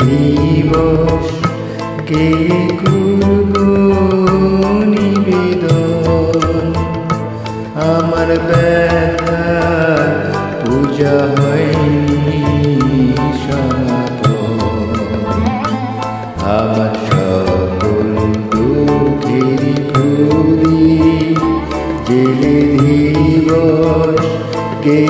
দিবস কে করব নিবেদন? আমার ব্যথা পূজা হয়নি সনাতন। আমার সকল দুঃখের প্রদীপ জেলে দিবস, কে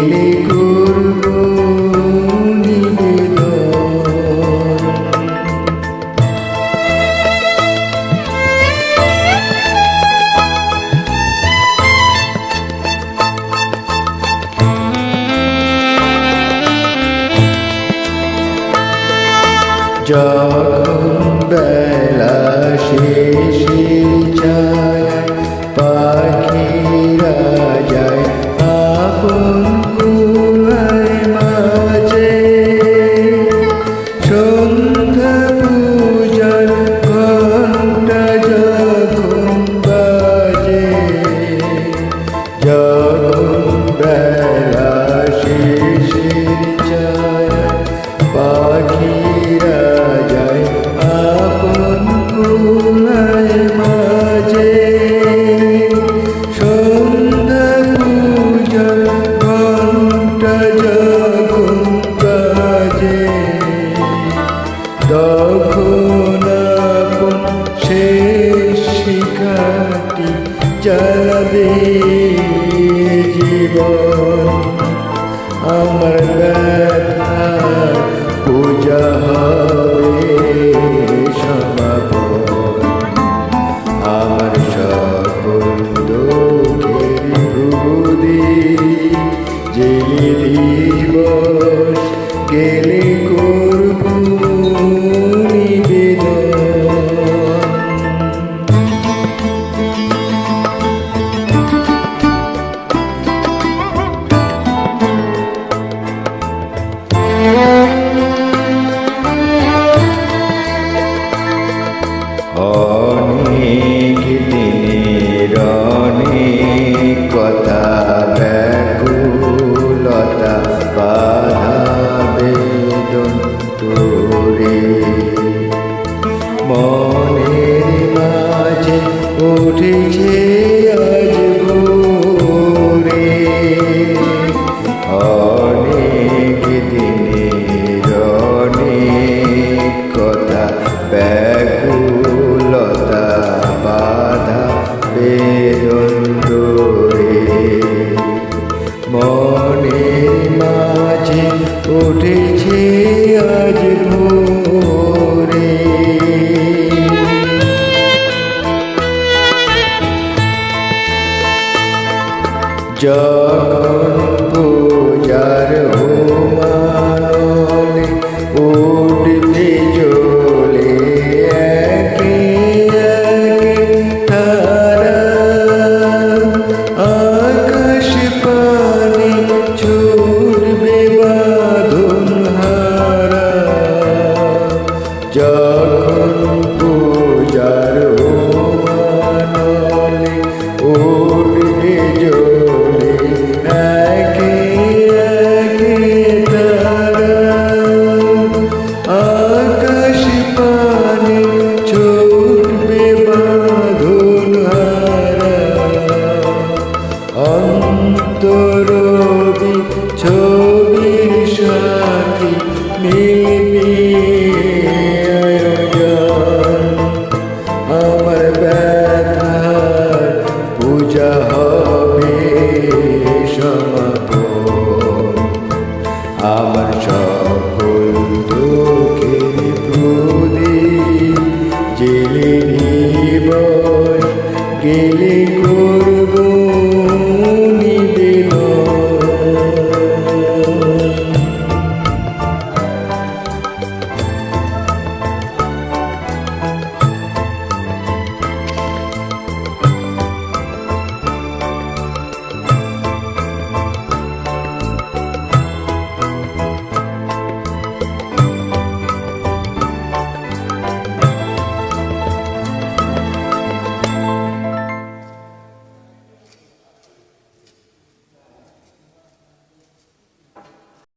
যখন বেলা শেষে যায় যখন কাজে তখন আপন সে শিখাটি চালাবে জীবন আমার ব্যা Oh, chờ অন্তরবি ছোট